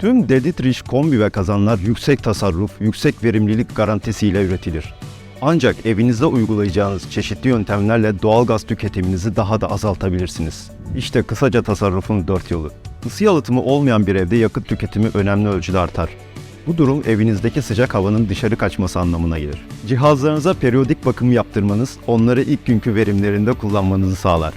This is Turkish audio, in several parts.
Tüm Deditriş kombi ve kazanlar yüksek tasarruf, yüksek verimlilik garantisiyle üretilir. Ancak evinizde uygulayacağınız çeşitli yöntemlerle doğalgaz tüketiminizi daha da azaltabilirsiniz. İşte kısaca tasarrufun dört yolu. Isı yalıtımı olmayan bir evde yakıt tüketimi önemli ölçüde artar. Bu durum evinizdeki sıcak havanın dışarı kaçması anlamına gelir. Cihazlarınıza periyodik bakım yaptırmanız onları ilk günkü verimlerinde kullanmanızı sağlar.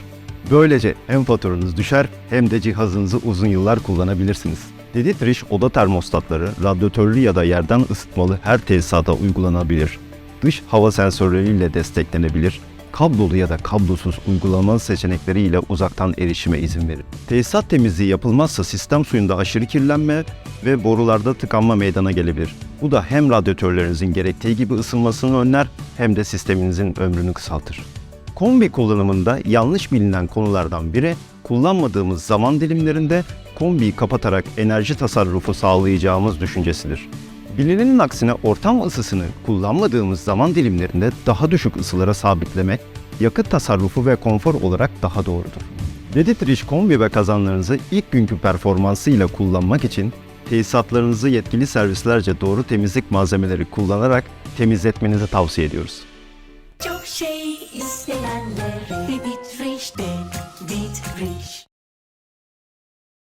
Böylece hem faturanız düşer hem de cihazınızı uzun yıllar kullanabilirsiniz. Deditriş oda termostatları radyatörlü ya da yerden ısıtmalı her tesisata uygulanabilir. Dış hava sensörleriyle desteklenebilir. Kablolu ya da kablosuz uygulama seçenekleriyle uzaktan erişime izin verir. Tesisat temizliği yapılmazsa sistem suyunda aşırı kirlenme ve borularda tıkanma meydana gelebilir. Bu da hem radyatörlerinizin gerektiği gibi ısınmasını önler hem de sisteminizin ömrünü kısaltır. Kombi kullanımında yanlış bilinen konulardan biri kullanmadığımız zaman dilimlerinde kombiyi kapatarak enerji tasarrufu sağlayacağımız düşüncesidir. Bilinenin aksine ortam ısısını kullanmadığımız zaman dilimlerinde daha düşük ısılara sabitlemek yakıt tasarrufu ve konfor olarak daha doğrudur. Deditriş kombi ve kazanlarınızı ilk günkü performansıyla kullanmak için tesisatlarınızı yetkili servislerce doğru temizlik malzemeleri kullanarak temizletmenizi tavsiye ediyoruz şey isteyenlere bitreşte bitreş.